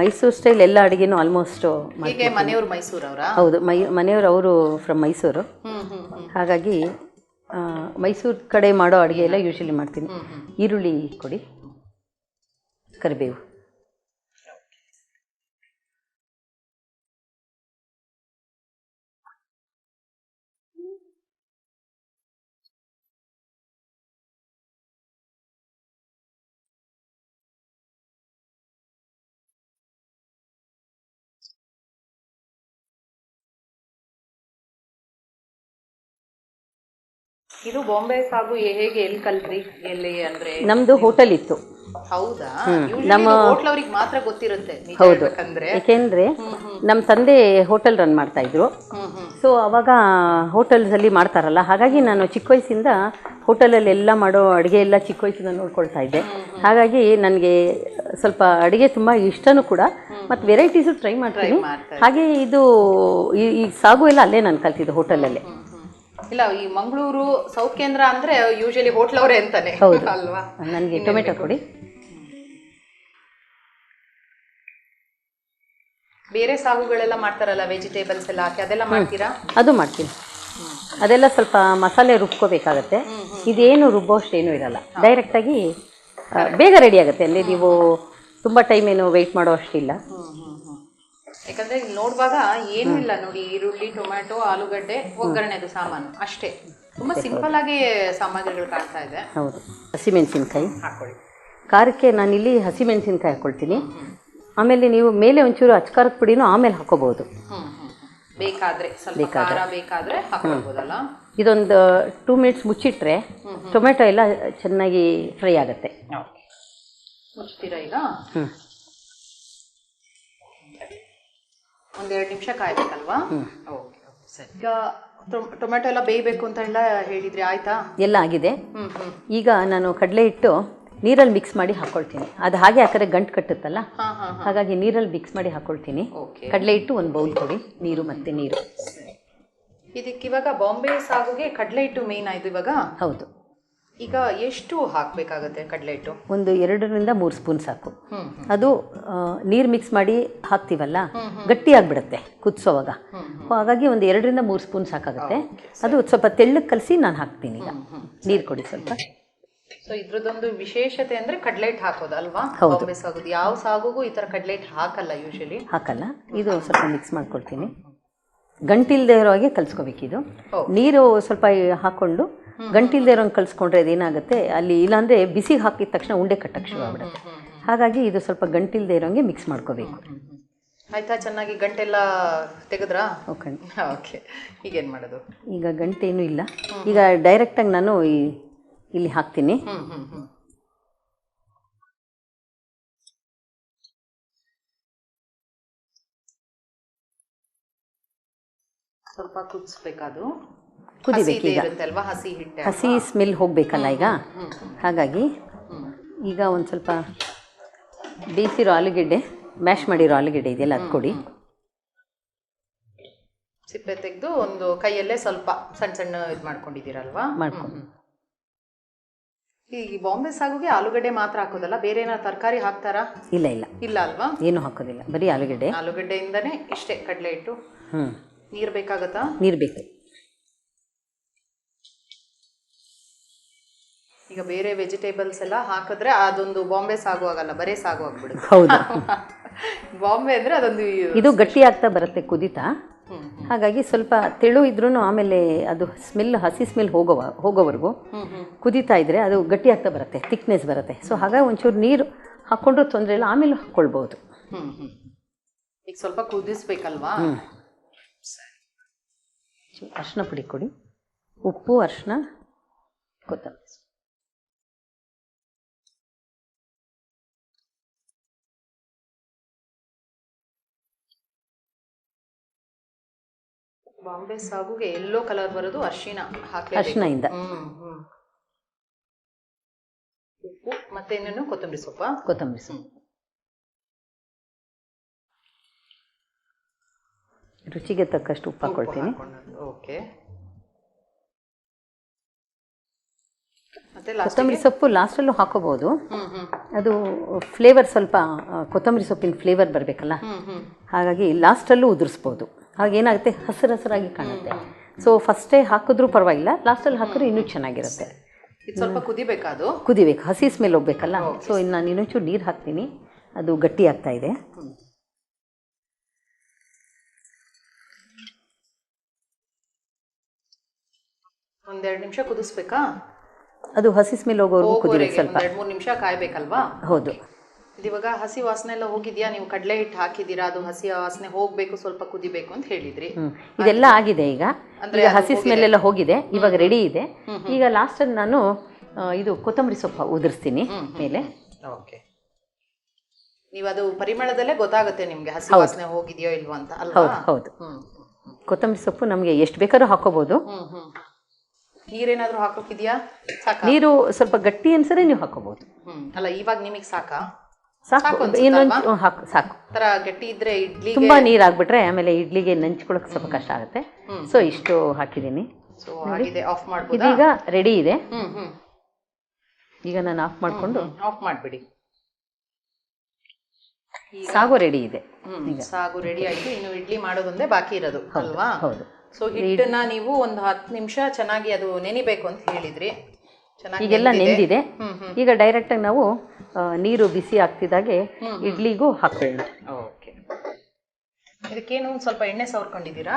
ಮೈಸೂರು ಸ್ಟೈಲ್ ಎಲ್ಲ ಅಡುಗೆನೂ ಆಲ್ಮೋಸ್ಟ್ ಹೀಗೆ ಮೈಸೂರ್ ಅವರಾ ಹೌದು ಮೈ ಮನೆಯವರು ಅವರು ಫ್ರಮ್ ಮೈಸೂರು. ಹಾಗಾಗಿ ಮೈಸೂರು ಕಡೆ ಮಾಡೋ ಅಡುಗೆ ಎಲ್ಲ ಯೂಶಲಿ ಮಾಡ್ತೀನಿ. ಈರುಳ್ಳಿ ಕೊಡಿ. ಕರಿಬೇವು. ಇದು ಬಾಂಬೆ ಸಾಗು ಹೇಗೆ ಎಲ್ಲಿ ಕಲ್ತ್ರಿ? ಎಲ್ಲಿ ಅಂದ್ರೆ ನಮ್ದು ಹೋಟೆಲ್ ಇತ್ತು. ಹೌದಾ? ನಮ್ಮ ಮಾತ್ರ ಗೊತ್ತಿರುತ್ತೆ ನಿಜ ಹೌದು. ಯಾಕೆಂದ್ರೆ ನಮ್ಮ ತಂದೆ ಹೋಟೆಲ್ ರನ್ ಮಾಡ್ತಾ ಇದ್ರು. ಸೊ ಅವಾಗ ಹೋಟೆಲ್ಸಲ್ಲಿ ಮಾಡ್ತಾರಲ್ಲ ಹಾಗಾಗಿ ನಾನು ಚಿಕ್ಕ ವಯಸ್ಸಿಂದ ಹೋಟೆಲಲ್ಲಿ ಎಲ್ಲ ಮಾಡೋ ಅಡುಗೆ ಎಲ್ಲ ಚಿಕ್ಕ ವಯಸ್ಸಿಂದ ನೋಡ್ಕೊಳ್ತಾ ಇದ್ದೆ. ಹಾಗಾಗಿ ನನಗೆ ಸ್ವಲ್ಪ ಅಡುಗೆ ತುಂಬ ಇಷ್ಟನೂ ಕೂಡ ಮತ್ತು ವೆರೈಟೀಸು ಟ್ರೈ ಮಾಡ್ತೀನಿ. ಹಾಗೆ ಇದು ಈ ಸಾಗು ಎಲ್ಲ ಅಲ್ಲೇ ನಾನು ಕಲ್ತಿದ್ದು ಹೋಟೆಲಲ್ಲೇ. ಇಲ್ಲ ಈ ಮಂಗಳೂರು ಸೌತ್ ಕೇಂದ್ರ ಅಂದ್ರೆ ಯೂಶಲಿ ಹೋಟ್ಲ್ ಅವರೇ ಅಂತಾನೆ. ಅಲ್ವಾ? ನನಗೆ ಟೊಮೆಟೊ ಕೊಡಿ. ಬೇರೆ ಸಾಗುಗಳೆಲ್ಲ ಮಾಡ್ತಾರಲ್ಲ ವೆಜಿಟೇಬಲ್ಸ್ ಎಲ್ಲ ಹಾಕಿ ಅದೆಲ್ಲ ಮಾಡ್ತೀರಾ? ಅದು ಮಾಡ್ತೀನಿ. ಅದೆಲ್ಲ ಸ್ವಲ್ಪ ಮಸಾಲೆ ರುಬ್ಕೋಬೇಕಾಗತ್ತೆ. ಇದೇನು ರುಬ್ಬೋಷ್ಟೇನು ಇರಲ್ಲ. ಡೈರೆಕ್ಟಾಗಿ ಬೇಗ ರೆಡಿ ಆಗುತ್ತೆ. ಅಲ್ಲಿ ನೀವು ತುಂಬ ಟೈಮ್ ಏನು ವೆಯ್ಟ್ ಮಾಡೋ ಅಷ್ಟಿಲ್ಲ. ಯಾಕಂದ್ರೆ ಇಲ್ಲಿ ನೋಡುವಾಗ ಏನೂ ಇಲ್ಲ ನೋಡಿ ಈರುಳ್ಳಿ ಟೊಮ್ಯಾಟೊ ಆಲೂಗಡ್ಡೆ ಒಗ್ಗರಣೆದು ಸಾಮಾನು ಅಷ್ಟೇ. ತುಂಬಾ ಸಿಂಪಲ್ ಆಗಿ ಸಾಮಗ್ರಿಗಳು ಕಾಣ್ತಾ ಇದೆ. ಹೌದು. ಹಸಿಮೆಣಸಿನ್ಕಾಯಿ. ಹಾಕೊಳ್ಳಿ. ಖಾರಕ್ಕೆ ನಾನಿಲ್ಲಿ ಹಸಿಮೆಣಸಿನ್ಕಾಯಿ ಹಾಕ್ಕೊಳ್ತೀನಿ ಆಮೇಲೆ ನೀವು ಮೇಲೆ ಒಂಚೂರು ಅಚ್ಕಾರದ ಪುಡಿನೂ ಆಮೇಲೆ ಹಾಕೋಬಹುದು. ಬೇಕಾದ್ರೆ ಸ್ವಲ್ಪ ಖಾರ ಬೇಕಾದ್ರೆ ಹಾಕೊಳ್ಬೋದಲ್ಲ? ಇದೊಂದು ಟೂ ಮಿನಿಟ್ಸ್ ಮುಚ್ಚಿಟ್ರೆ ಟೊಮೆಟೊ ಎಲ್ಲ ಚೆನ್ನಾಗಿ ಫ್ರೈ ಆಗುತ್ತೆ. ಮುಚ್ತೀರಾ ಈಗ ಹ್ಞೂ ಒಂದೆರಡು ನಿಮಿಷ ಕಾಯ್ಬೇಕಲ್ವಾ? ಓಕೆ ಸರಿ. ಈಗ ಟೊಮೆಟೊ ಎಲ್ಲ ಬೇಯಬೇಕು ಅಂತ ಎಲ್ಲ ಹೇಳಿದ್ರಿ ಆಯ್ತಾ? ಎಲ್ಲ ಆಗಿದೆ. ಈಗ ನಾನು ಕಡಲೆ ಹಿಟ್ಟು ನೀರಲ್ಲಿ ಮಿಕ್ಸ್ ಮಾಡಿ ಹಾಕೊಳ್ತೀನಿ. ಅದು ಹಾಗೆ ಹಾಕಿದ್ರೆ ಗಂಟು ಕಟ್ಟುತ್ತಲ್ಲ? ಹಾ ಹಾ ಹಾಗಾಗಿ ನೀರಲ್ಲಿ ಮಿಕ್ಸ್ ಮಾಡಿ ಹಾಕೊಳ್ತೀನಿ. ಓಕೆ. ಕಡಲೆ ಹಿಟ್ಟು ಒಂದು ಬೌಲ್ ಕೊಡಿ. ನೀರು ಮತ್ತೆ ನೀರು. ಇದಕ್ಕೆ ಇವಾಗ ಬಾಂಬೆ ಸಾಗುಗೆ ಕಡಲೆ ಹಿಟ್ಟು ಮೇನ್ ಆಯ್ತು ಇವಾಗ? ಹೌದು. ಈಗ ಎಷ್ಟು ಹಾಕಬೇಕಾಗುತ್ತೆ ಕಡಲೆ ಹಿಟ್ಟು? ಒಂದು ಎರಡರಿಂದ ಮೂರು ಸ್ಪೂನ್ ಸಾಕು. ಅದು ನೀರು ಮಿಕ್ಸ್ ಮಾಡಿ ಹಾಕ್ತೀವಲ್ಲ ಗಟ್ಟಿ ಆಗಿಬಿಡುತ್ತೆ ಕುದಿಸೋವಾಗ. ಹಾಗಾಗಿ ಒಂದು ಎರಡರಿಂದ ಮೂರು ಸ್ಪೂನ್ ಸಾಕಾಗುತ್ತೆ. ಅದು ಸ್ವಲ್ಪ ತೆಳ್ಳಗೆ ಕಲಸಿ ನಾನು ಹಾಕ್ತೀನಿ ಈಗ. ನೀರು ಕೊಡಿ ಸ್ವಲ್ಪ. ಸೊ ಇದ್ರದ್ದೊಂದು ವಿಶೇಷತೆ ಅಂದ್ರೆ ಕಡಲೆ ಹಿಟ್ಟು ಹಾಕೋದು ಅಲ್ವಾ? ಹೌದು. ಸಾಗುದು ಯಾವ ಸಾಗುಗೂ ಈ ತರ ಕಡಲೆ ಹಿಟ್ಟು ಹಾಕಲ್ಲ ಯೂಶಲಿ ಹಾಕಲ್ಲ. ಇದು ಸ್ವಲ್ಪ ಮಿಕ್ಸ್ ಮಾಡ್ಕೊಳ್ತೀನಿ. ಗಂಟಿಲ್ದೇ ಇರೋ ಹಾಗೆ ಕಲಿಸ್ಕೋಬೇಕಿದು. ನೀರು ಸ್ವಲ್ಪ ಹಾಕ್ಕೊಂಡು ಗಂಟಿಲ್ದೇ ಇರೋಂಗೆ ಕಲಿಸ್ಕೊಂಡ್ರೆ ಅದೇನಾಗುತ್ತೆ? ಅಲ್ಲಿ ಇಲ್ಲಾಂದ್ರೆ ಬಿಸಿ ಹಾಕಿದ ತಕ್ಷಣ ಉಂಡೆ ಕಟ್ಟಕ್ಕೆ ಶುರು ಆಗ್ಬಿಡುತ್ತೆ ಹಾಗಾಗಿ ಇದು ಸ್ವಲ್ಪ ಗಂಟಿಲ್ದೇ ಇರೋಂಗೆ ಮಿಕ್ಸ್ ಮಾಡ್ಕೋಬೇಕು. ಆಯ್ತಾ? ಚೆನ್ನಾಗಿ ಗಂಟೆಲ್ಲ ತೆಗೆದ್ರಾ? ಓಕೆ. ಓಕೆ. ಈಗೇನು ಮಾಡೋದು? ಈಗ ಗಂಟೆ ಏನೂ ಇಲ್ಲ ಈಗ ಡೈರೆಕ್ಟಾಗಿ ನಾನು ಈ ಇಲ್ಲಿ ಹಾಕ್ತೀನಿ. ಸ್ವಲ್ಪ ಕುದಿಸ್ಬೇಕದು. ಕುದಿಬೇಕು ಈಗ. ಹಸಿ ಹಿಟ್ಟೆ ಹಸಿ ಸ್ಮೆಲ್ ಹೋಗಬೇಕಲ್ಲ ಈಗ? ಹಾಗಾಗಿ ಈಗ ಒಂದು ಸ್ವಲ್ಪ ಬೇಯಿಸಿರೋ ಆಲೂಗೆಡ್ಡೆ ಮ್ಯಾಶ್ ಮಾಡಿರೋ ಆಲೂಗೆಡ್ಡೆ ಇದೆಯಲ್ಲ ಅದು ಕೊಡಿ. ಸಿಪ್ಪೆ ತೆಗೆದು ಒಂದು ಕೈಯಲ್ಲೇ ಸ್ವಲ್ಪ ಸಣ್ಣ ಸಣ್ಣ ಇದು ಮಾಡ್ಕೊಂಡಿದ್ದೀರಲ್ವಾ? ಮಾಡ್ಕೊಂಡು ಈ ಬಾಂಬೆ ಸಾಗುಗೆ ಆಲೂಗಡ್ಡೆ ಮಾತ್ರ ಹಾಕೋದಲ್ಲ? ಬೇರೆ ಏನಾದ್ರು ತರಕಾರಿ ಹಾಕ್ತಾರಾ? ಇಲ್ಲ ಇಲ್ಲ. ಇಲ್ಲ ಅಲ್ವಾ? ಏನು ಹಾಕೋದಿಲ್ಲ. ಬರೀ ಆಲೂಗಡ್ಡೆ. ಆಲೂಗಡ್ಡೆಯಿಂದನೇ ಇಷ್ಟೇ ಕಡಲೆ ಹಿಟ್ಟು. ಹ್ಞೂ ನೀರು ಬೇಕಾಗತ್ತಾ? ನೀರು ಬೇಕು. ಈಗ ಬೇರೆ ವೆಜಿಟೇಬಲ್ಸ್ ಎಲ್ಲ ಹಾಕಿದ್ರೆ ಅದೊಂದು ಬಾಂಬೆ ಸಾಗು ಆಗಲ್ಲ ಬರೇ ಸಾಗು ಆಗ್ಬಿಡುತ್ತೆ. ಹೌದು. ಬಾಂಬೆ ಅಂದರೆ ಅದೊಂದು ಇದು ಗಟ್ಟಿ ಆಗ್ತಾ ಬರುತ್ತೆ ಕುದಿತಾ. ಹಾಗಾಗಿ ಸ್ವಲ್ಪ ತೆಳು ಇದ್ರೂ ಆಮೇಲೆ ಅದು ಸ್ಮೆಲ್ ಹಸಿ ಸ್ಮೆಲ್ ಹೋಗೋವ ಹೋಗೋವರೆಗೂ ಕುದಿತಾ ಇದ್ರೆ ಅದು ಗಟ್ಟಿ ಆಗ್ತಾ ಬರುತ್ತೆ ಥಿಕ್ನೆಸ್ ಬರುತ್ತೆ. ಸೊ ಹಾಗಾಗಿ ಒಂಚೂರು ನೀರು ಹಾಕ್ಕೊಂಡ್ರೂ ತೊಂದರೆ ಇಲ್ಲ ಆಮೇಲೆ ಹಾಕ್ಕೊಳ್ಬೋದು. ಹ್ಮ್ ಈಗ ಸ್ವಲ್ಪ ಕುದಿಸ್ಬೇಕಲ್ವಾ? ಅರಿಶಿನ ಪುಡಿ ಕೊಡಿ. ಉಪ್ಪು ಅರ್ಶಿನ ಕೊತ್ತಂಬರಿ ಬಾಂಬೆ ಸಾಗುಗೆ ಎಲ್ಲೋ ಕಲರ್ ಬರೋದು ಅರಿಶಿನ ಹಾಕಿ ಅರಿಶಿನದಿಂದ ಉಪ್ಪು ಮತ್ತೆ ಇನ್ನೇನು ಕೊತ್ತಂಬರಿ ಸೊಪ್ಪ. ಕೊತ್ತಂಬರಿ ಸೊಪ್ಪು. ರುಚಿಗೆ ತಕ್ಕಷ್ಟು ಉಪ್ಪು ಹಾಕೊಳ್ತೀನಿ ಓಕೆ. ಕೊತ್ತಂಬರಿ ಸೊಪ್ಪು ಲಾಸ್ಟಲ್ಲೂ ಹಾಕೋಬಹುದು ಅದು ಫ್ಲೇವರ್ ಸ್ವಲ್ಪ ಕೊತ್ತಂಬರಿ ಸೊಪ್ಪಿನ ಫ್ಲೇವರ್ ಬರಬೇಕಲ್ಲ? ಹಾಗಾಗಿ ಲಾಸ್ಟಲ್ಲೂ ಉದುರಿಸ್ಬೋದು. ಹಾಗೇನಾಗುತ್ತೆ? ಹಸಿರು ಹಸಿರಾಗಿ ಕಾಣುತ್ತೆ. ಸೊ ಫಸ್ಟೇ ಹಾಕಿದ್ರೂ ಪರವಾಗಿಲ್ಲ. ಲಾಸ್ಟಲ್ಲಿ ಹಾಕಿದ್ರೆ ಇನ್ನೂ ಚೆನ್ನಾಗಿರುತ್ತೆ. ಇದು ಸ್ವಲ್ಪ ಕುದಿಬೇಕಾ ಅದು? ಕುದಿಬೇಕು. ಹಸಿ ಸ್ಮೆಲ್ ಹೋಗ್ಬೇಕಲ್ಲ? ಸೊ ಇನ್ನು ನಾನು ಇನ್ನೊಂಚೂರು ನೀರು ಹಾಕ್ತೀನಿ. ಅದು ಗಟ್ಟಿ ಆಗ್ತಾ ಇದೆ. ಒಂದೆರಡು ನಿಮಿಷ ಕುದಿಸ್ಬೇಕಾ? ಅದು ಹಸಿ ಸ್ಮೆಲ್ ಹೋಗೋವರೆಗೂ ಕುದಿಬೇಕು ಸ್ವಲ್ಪ. ಎರಡು ಮೂರು ನಿಮಿಷ ಕಾಯ್ಬೇಕಲ್ವಾ? ಹೌದು. ಇವಾಗ ಹಸಿ ವಾಸನೆ ಎಲ್ಲ ಹೋಗಿದ್ಯಾ? ನೀವು ಕಡಲೆ ಹಿಟ್ಟು ಹಾಕಿದ್ದೀರಾ? ಅದು ಹಸಿ ವಾಸನೆ ಹೋಗ್ಬೇಕು ಸ್ವಲ್ಪ ಕುದಿಬೇಕು ಅಂತ ಹೇಳಿದ್ರಿ. ಇದೆಲ್ಲ ಆಗಿದೆ ಈಗ. ಅಂದ್ರೆ ಈಗ ಹಸಿ ಸ್ಮೆಲ್ ಎಲ್ಲ ಹೋಗಿದೆ. ಇವಾಗ ರೆಡಿ ಇದೆ. ಈಗ ಲಾಸ್ಟಲ್ಲಿ ನಾನು ಇದು ಕೊತ್ತಂಬರಿ ಸೊಪ್ಪು ಉದುರಿಸ್ತೀನಿ ಮೇಲೆ. ಓಕೆ. ನೀವು ಅದು ಪರಿಮಳದಲ್ಲೇ ಗೊತ್ತಾಗುತ್ತೆ ನಿಮಗೆ ಹಸಿ ವಾಸನೆ ಹೋಗಿದೆಯೋ ಇಲ್ವೋ ಅಂತ ಹೌದು ಹೌದು. ಕೊತ್ತಂಬರಿ ಸೊಪ್ಪು ನಮಗೆ ಎಷ್ಟು ಬೇಕಾದ್ರೂ ಹಾಕೋಬಹುದು ನೀರೇನಾದ್ರೂ ಹಾಕೋಕಿದ್ಯಾ? ನೀರು ಸ್ವಲ್ಪ ಗಟ್ಟಿ ಅನ್ಸರೆ ನೀವು ಹಾಕೋಬಹುದು ಅಲ್ಲ ಇವಾಗ ನಿಮಗೆ ಸಾಕಾ? ಸಾಕು. ಇನ್ನೊಂದು ಹಾಕು ಸಾಕು. ಗಟ್ಟಿ ಇದ್ರೆ ಇಡ್ಲಿ ತುಂಬಾ ನೀರ್ ಹಾಕ್ಬಿಟ್ರೆ ಆಮೇಲೆ ಇಡ್ಲಿಗೆ ನೆಂಚ್ಕೊಳಕ್ಕೆ ಸ್ವಲ್ಪ ಕಷ್ಟ ಆಗುತ್ತೆ. ಸೊ ಇಷ್ಟು ಹಾಕಿದೀನಿ ಸೊ ಆಗಿದೆ. ಆಫ್ ಮಾಡ್ಬೋದು? ಇದೀಗ ರೆಡಿ ಇದೆ. ಹ್ಮ್ ಹ್ಮ್. ಈಗ ನಾನು ಆಫ್ ಮಾಡ್ಕೊಂಡು ಆಫ್ ಮಾಡ್ಬಿಡಿ. ಸಾಗು ರೆಡಿ ಇದೆ. ಹ್ಮ್ ಸಾಗು ರೆಡಿ ಆಯ್ತು. ಇನ್ನು ಇಡ್ಲಿ ಮಾಡೋದೊಂದೇ ಬಾಕಿ ಇರೋದು ಅಲ್ವಾ? ಹೌದು. ಸೊ ಹಿಟ್ಟನ್ನ ನೀವು ಒಂದು ಹತ್ತು ನಿಮಿಷ ಚೆನ್ನಾಗಿ ಅದು ನೆನಿಬೇಕು ಅಂತ ಹೇಳಿದ್ರಿ. ಈಗೆಲ್ಲ ನೆಂದಿದೆ. ಈಗ ಡೈರೆಕ್ಟ್ ಡೈರೆಕ್ಟಾಗಿ ನಾವು ನೀರು ಬಿಸಿ ಆಗ್ತಿದ್ದಾಗೆ ಇಡ್ಲಿಗೂ ಹಾಕೊಳ್ಳೋಣ ಓಕೆ ಇದಕ್ಕೇನು ಸ್ವಲ್ಪ ಎಣ್ಣೆ ಸವರ್ಕೊಂಡಿದ್ದೀರಾ?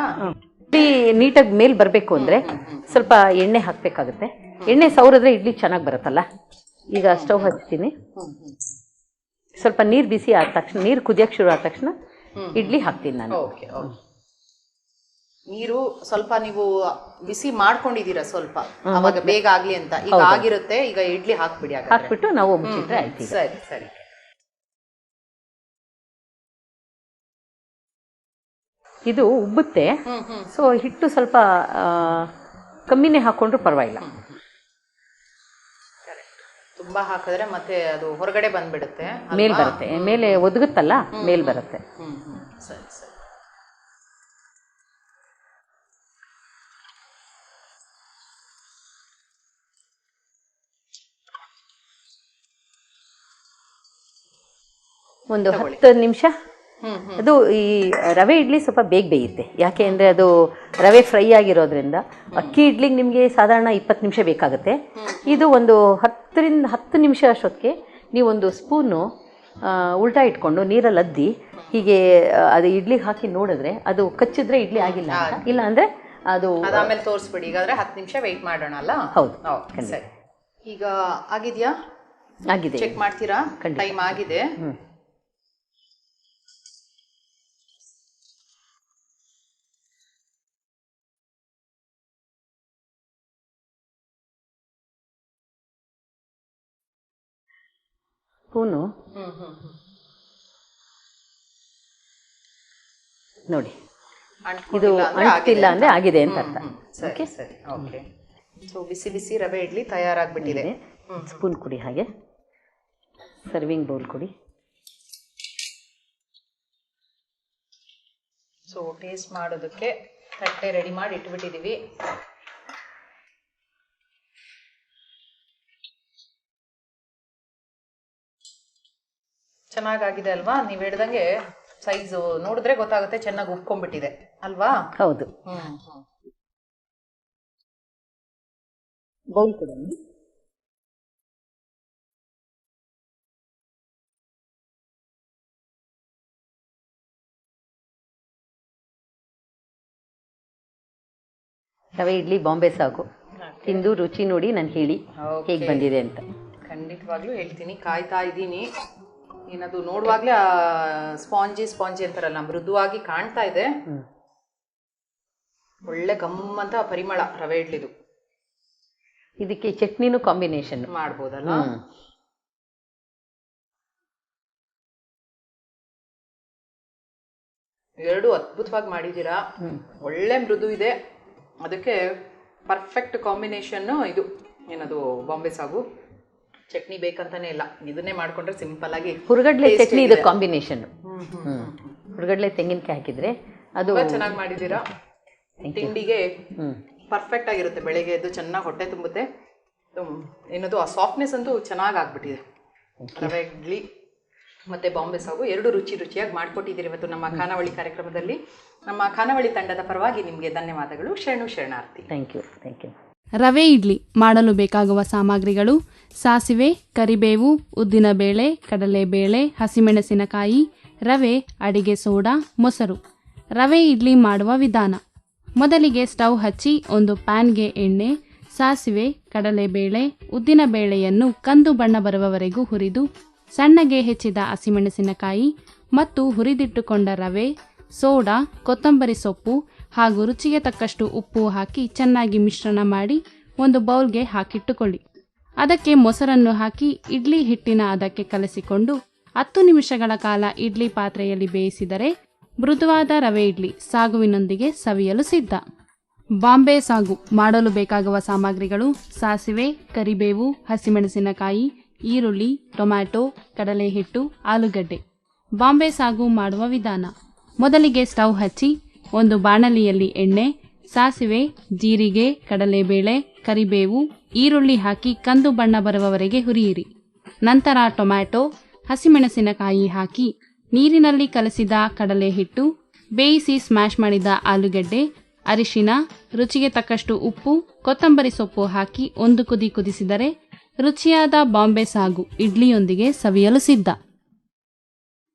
ಇಡ್ಲಿ ನೀಟಾಗಿ ಮೇಲ್ ಬರಬೇಕು ಅಂದರೆ ಸ್ವಲ್ಪ ಎಣ್ಣೆ ಹಾಕಬೇಕಾಗುತ್ತೆ. ಎಣ್ಣೆ ಸವರಿದ್ರೆ ಇಡ್ಲಿ ಚೆನ್ನಾಗಿ ಬರುತ್ತಲ್ಲ? ಈಗ ಸ್ಟವ್ ಹಚ್ತೀನಿ. ಸ್ವಲ್ಪ ನೀರು ಬಿಸಿ ಆದ ತಕ್ಷಣ ನೀರು ಕುದಿಯೋಕೆ ಶುರು ಆದ ತಕ್ಷಣ ಇಡ್ಲಿ ಹಾಕ್ತೀನಿ ನಾನು. ಓಕೆ ಓಕೆ ನೀರು ಸ್ವಲ್ಪ ನೀವು ಬಿಸಿ ಮಾಡ್ಕೊಂಡಿದೀರ ಸ್ವಲ್ಪ ಅವಾಗ ಬೇಗ ಆಗ್ಲಿ ಅಂತ. ಈಗ ಆಗಿರುತ್ತೆ ಈಗ ಇಡ್ಲಿ ಹಾಕ್ಬಿಡಿ ಹಾಗಾದ್ರೆ. ಹಾಕ್ಬಿಟ್ಟು ನಾವು ಮುಚ್ಚಿಟ್ರೆ ಆಯ್ತು ಈಗ. ಸರಿ ಸರಿ. ಇದು ಉಬ್ಬುತ್ತೆ. ಹ್ಮ್ ಹ್ಮ್. ಸೊ ಹಿಟ್ಟು ಸ್ವಲ್ಪ ಆ, ಕಮ್ಮಿನೇ ಹಾಕೊಂಡ್ರು ಪರವಾಗಿಲ್ಲ. ತುಂಬಾ ಹಾಕಿದ್ರೆ ಮತ್ತೆ ಅದು ಹೊರಗಡೆ ಬಂದ್ಬಿಡುತ್ತೆ. ಮೇಲ್ ಬರುತ್ತೆ. ಮೇಲೆ ಒದಗುತ್ತಲ್ಲ ಮೇಲ್ ಬರುತ್ತೆ. ಹ್ಮ್ ಹ್ಮ್. ಒಂದು ಹತ್ತು ನಿಮಿಷ. ಅದು ಈ ರವೆ ಇಡ್ಲಿ ಸ್ವಲ್ಪ ಬೇಗ ಬೇಯುತ್ತೆ. ಯಾಕೆ ಅಂದರೆ ಅದು ರವೆ ಫ್ರೈ ಆಗಿರೋದ್ರಿಂದ ಅಕ್ಕಿ ಇಡ್ಲಿಗೆ ನಿಮಗೆ ಸಾಧಾರಣ ಇಪ್ಪತ್ತು ನಿಮಿಷ ಬೇಕಾಗುತ್ತೆ. ಇದು ಒಂದು ಹತ್ತರಿಂದ ಹತ್ತು ನಿಮಿಷ ಅಷ್ಟೊತ್ತಿಗೆ ನೀವೊಂದು ಸ್ಪೂನು ಉಲ್ಟಾ ಇಟ್ಕೊಂಡು ನೀರಲ್ಲಿ ಅದ್ದಿ. ಹೀಗೆ ಅದು ಇಡ್ಲಿಗೆ ಹಾಕಿ ನೋಡಿದ್ರೆ ಅದು ಕಚ್ಚಿದ್ರೆ ಇಡ್ಲಿ ಆಗಿಲ್ಲ ಇಲ್ಲ ಅಂದರೆ ಅದು ಆಮೇಲೆ ತೋರಿಸ್ಬಿಡಿ. ಈಗ ಹತ್ತು ನಿಮಿಷ ವೆಯ್ಟ್ ಮಾಡೋಣ ಅಲ್ಲ? ಹೌದು. ಓಕೆ ಸರಿ. ಈಗ ಆಗಿದೆಯಾ? ಆಗಿದೆ. ಚೆಕ್ ಮಾಡ್ತೀರಾ. ಟೈಮ್ ಆಗಿದೆ. ಸ್ಪೂನು ನೋಡಿ. ಇದು ಅಂಟಿಲ್ಲ ಅಂದ್ರೆ ಆಗಿದೆ ಅಂತ ಅರ್ಥ. ಓಕೆ ಸರಿ ಓಕೆ ಸೊ ಬಿಸಿ ಬಿಸಿ ರವೆ ಇಡ್ಲಿ ತಯಾರಾಗ್ಬಿಟ್ಟಿದೆ. ಸ್ಪೂನ್ ಕುಡಿ ಹಾಗೆ. ಸರ್ವಿಂಗ್ ಬೌಲ್ ಕೊಡಿ. ಸೊ ಟೇಸ್ಟ್ ಮಾಡೋದಕ್ಕೆ ತಟ್ಟೆ ರೆಡಿ ಮಾಡಿ ಇಟ್ಬಿಟ್ಟಿದೀವಿ. ಚೆನ್ನಾಗಾಗಿದೆ ಅಲ್ವಾ? ನೀವು ಹೇಳ್ದಂಗೆ ಸೈಜ್ ನೋಡಿದ್ರೆ ಗೊತ್ತಾಗುತ್ತೆ ಚೆನ್ನಾಗಿ ಉಪ್ಕೊಂಡ್ಬಿಟ್ಟಿದೆ ಅಲ್ವಾ? ಹೌದು. ಬೌಲ್ ಕೊಡಿ ರವೆ ಇಡ್ಲಿ ಬಾಂಬೆ ಸಾಕು ತಿಂದು ರುಚಿ ನೋಡಿ ನಾನು ಹೇಳಿ. ಹೇಗೆ ಬಂದಿದೆ ಅಂತ. ಖಂಡಿತವಾಗ್ಲೂ ಹೇಳ್ತೀನಿ. ಕಾಯ್ತಾ ಇದ್ದೀನಿ. ಏನದು ನೋಡುವಾಗ್ಲೇ ಸ್ಪಾಂಜಿ ಸ್ಪಾಂಜಿ ಅಂತಾರಲ್ಲ ಮೃದುವಾಗಿ ಕಾಣ್ತಾ ಇದೆ. ಒಳ್ಳೆ ಗಮ್ಮಂತ ಪರಿಮಳ ರವೆ ಇಡ್ಲಿದು. ಇದಕ್ಕೆ ಚಟ್ನಿನೂ ಕಾಂಬಿನೇಷನ್ ಮಾಡ್ಬೋದಲ್ಲ? ಎರಡು ಅದ್ಭುತವಾಗಿ ಮಾಡಿದ್ದೀರಾ? ಒಳ್ಳೆ ಮೃದು ಇದೆ. ಅದಕ್ಕೆ ಪರ್ಫೆಕ್ಟ್ ಕಾಂಬಿನೇಷನ್ನು ಇದು. ಏನದು ಬಾಂಬೆ ಸಾಗು. ಚಟ್ನಿ ಬೇಕಂತಾನೆ ಇಲ್ಲ. ಇದನ್ನೇ ಮಾಡ್ಕೊಂಡ್ರೆ ಸಿಂಪಲ್ ಆಗಿ ಹುರುಗಡ್ಲೆ ಚಟ್ನಿ ಇದು. ಕಾಂಬಿನೇಷನ್ ಹುರುಗಡ್ಲೆ ತೆಂಗಿನಕಾಯಿ ಹಾಕಿದ್ರೆ ಅದು ಚೆನ್ನಾಗಿ ಮಾಡಿದ್ದೀರಾ? ತಿಂಡಿಗೆ ಪರ್ಫೆಕ್ಟ್ ಆಗಿರುತ್ತೆ. ಬೆಳಿಗ್ಗೆ ಎದ್ದು ಚೆನ್ನಾಗಿ ಹೊಟ್ಟೆ ತುಂಬುತ್ತೆ. ಏನದು ಆ ಸಾಫ್ಟ್ನೆಸ್ ಅಂತೂ ಚೆನ್ನಾಗಿ ಆಗ್ಬಿಟ್ಟಿದೆ. ರವೆ ಇಡ್ಲಿ ಮತ್ತೆ ಬಾಂಬೆ ಸಾಗು ಎರಡು ರುಚಿ ರುಚಿಯಾಗಿ ಮಾಡಿಕೊಟ್ಟಿದ್ದೀರಿ ಇವತ್ತು ನಮ್ಮ ಖಾನಾವಳಿ ಕಾರ್ಯಕ್ರಮದಲ್ಲಿ. ನಮ್ಮ ಖಾನಾವಳಿ ತಂಡದ ಪರವಾಗಿ ನಿಮಗೆ ಧನ್ಯವಾದಗಳು. ಶರಣು ಶರಣಾರ್ಥಿ. ಥ್ಯಾಂಕ್ ಯು ಥ್ಯಾಂಕ್ ಯು ರವೆ ಇಡ್ಲಿ ಮಾಡಲು ಬೇಕಾಗುವ ಸಾಮಗ್ರಿಗಳು ಸಾಸಿವೆ, ಕರಿಬೇವು ಉದ್ದಿನಬೇಳೆ ಕಡಲೆಬೇಳೆ ಹಸಿಮೆಣಸಿನಕಾಯಿ, ರವೆ, ಅಡಿಗೆ ಸೋಡಾ, ಮೊಸರು. ರವೆ ಇಡ್ಲಿ ಮಾಡುವ ವಿಧಾನ. ಮೊದಲಿಗೆ ಸ್ಟವ್ ಹಚ್ಚಿ ಒಂದು ಪ್ಯಾನ್ಗೆ ಎಣ್ಣೆ, ಸಾಸಿವೆ ಕಡಲೆಬೇಳೆ ಉದ್ದಿನಬೇಳೆಯನ್ನು ಕಂದು ಬಣ್ಣ ಬರುವವರೆಗೂ ಹುರಿದು, ಸಣ್ಣಗೆ ಹೆಚ್ಚಿದ ಹಸಿಮೆಣಸಿನಕಾಯಿ ಮತ್ತು ಹುರಿದಿಟ್ಟುಕೊಂಡ ರವೆ, ಸೋಡಾ, ಕೊತ್ತಂಬರಿ ಸೊಪ್ಪು ಹಾಗೂ ರುಚಿಗೆ ತಕ್ಕಷ್ಟು ಉಪ್ಪು ಹಾಕಿ ಚೆನ್ನಾಗಿ ಮಿಶ್ರಣ ಮಾಡಿ ಒಂದು ಬೌಲ್ಗೆ ಹಾಕಿಟ್ಟುಕೊಳ್ಳಿ. ಅದಕ್ಕೆ ಮೊಸರನ್ನು ಹಾಕಿ ಇಡ್ಲಿ ಹಿಟ್ಟಿನ ಅದಕ್ಕೆ ಕಲಸಿಕೊಂಡು ಹತ್ತು ನಿಮಿಷಗಳ ಕಾಲ ಇಡ್ಲಿ ಪಾತ್ರೆಯಲ್ಲಿ ಬೇಯಿಸಿದರೆ ಮೃದುವಾದ ರವೆ ಇಡ್ಲಿ ಸಾಗುವಿನೊಂದಿಗೆ ಸವಿಯಲು ಸಿದ್ಧ. ಬಾಂಬೆ ಸಾಗು ಮಾಡಲು ಬೇಕಾಗುವ ಸಾಮಗ್ರಿಗಳು ಸಾಸಿವೆ, ಕರಿಬೇವು, ಹಸಿಮೆಣಸಿನಕಾಯಿ, ಈರುಳ್ಳಿ, ಟೊಮ್ಯಾಟೊ ಕಡಲೆ ಹಿಟ್ಟು ಆಲೂಗಡ್ಡೆ. ಬಾಂಬೆ ಸಾಗು ಮಾಡುವ ವಿಧಾನ. ಮೊದಲಿಗೆ ಸ್ಟವ್ ಹಚ್ಚಿ ಒಂದು ಬಾಣಲಿಯಲ್ಲಿ ಎಣ್ಣೆ, ಸಾಸಿವೆ, ಜೀರಿಗೆ, ಕಡಲೆಬೇಳೆ, ಕರಿಬೇವು, ಈರುಳ್ಳಿ ಹಾಕಿ ಕಂದು ಬಣ್ಣ ಬರುವವರೆಗೆ ಹುರಿಯಿರಿ. ನಂತರ ಟೊಮ್ಯಾಟೊ, ಹಸಿಮೆಣಸಿನಕಾಯಿ ಹಾಕಿ ನೀರಿನಲ್ಲಿ ಕಲಸಿದ ಕಡಲೆ ಹಿಟ್ಟು, ಬೇಯಿಸಿ ಸ್ಮ್ಯಾಶ್ ಮಾಡಿದ ಆಲೂಗಡ್ಡೆ, ಅರಿಶಿನ, ರುಚಿಗೆ ತಕ್ಕಷ್ಟು ಉಪ್ಪು, ಕೊತ್ತಂಬರಿ ಸೊಪ್ಪು ಹಾಕಿ ಒಂದು ಕುದಿ ಕುದಿಸಿದರೆ ರುಚಿಯಾದ ಬಾಂಬೆ ಸಾಗು ಇಡ್ಲಿಯೊಂದಿಗೆ ಸವಿಯಲು ಸಿದ್ಧ.